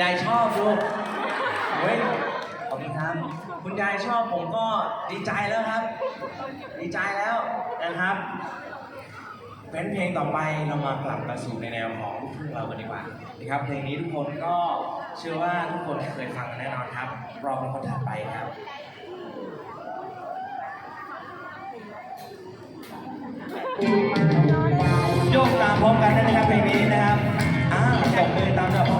ยายชอบลูกเฮ้ยขอบคุณครับ คุณยายชอบผมก็ดีใจแล้วครับ ดีใจแล้วนะครับเป็นเพลงต่อไปเรามากลับมาสู่ในแนวของลูกทุ่งเรากันดีกว่านะครับเพลงนี้ทุกคนก็เชื่อว่าทุกคนเคยฟังแน่นอนครับ รอเป็นคนถัดไปครับโยกตามพร้อมกันได้นะครับเพลงนี้นะครับ อ้าวตบมือตามแบบพร้อม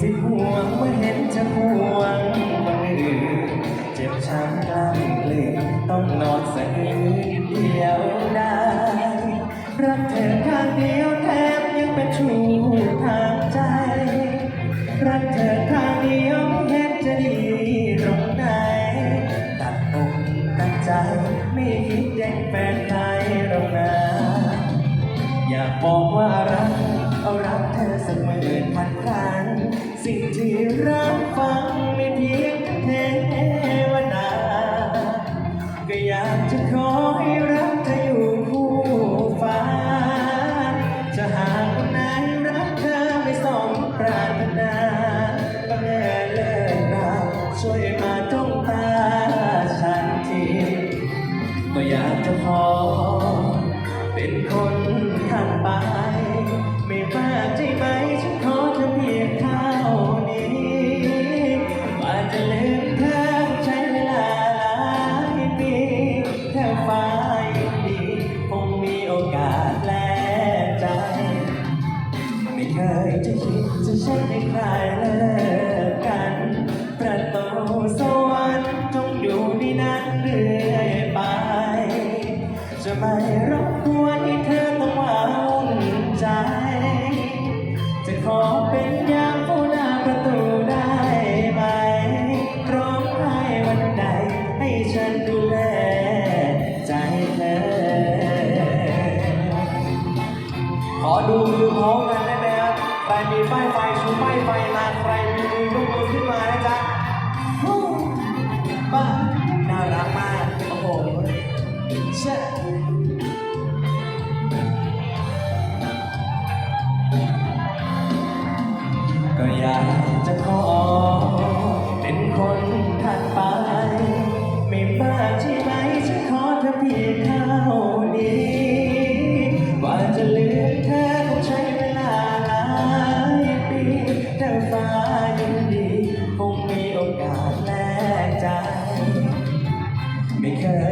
สิทธิ์ห่วงเมื่อเห็นจะห่วงคนอื่เจ็บช้ำกล้ำกลืต้องนอนสะอื้นเดียวได้รักเธอข้างเดียวแทบยังเป็นชู้ทางใจรักเธอข้างเดียวเห็นจะดีตรงไหนตัดอกตัดใจไม่คิดแย่งแฟนใคร อยากบอกว่ารักเอารักเธอสักหมื่นพันครั้ง สิ่งที่รักฟังไม่เพียงแค่ ม่มากใช่ไหมฉันขอเธอเพียงเท่านี้ว่าจะลืมเธอใช้เวลาหลายปีแค่ฟ้ายังดีคงมีโอกาสแลกใจ ไม่เคยจะคิดจะใช้ให้ใครเลิกกัน ประตูสว ร้อมกันได้ไหมครับใครมีป้ายไฟชูป้ายไฟมาใครมีมือยกมือขึ้นมานะจ๊ะฮู้ป้าน่ารักมากโอ้โหเช่ก็อยากจะขอเป็นคน ไ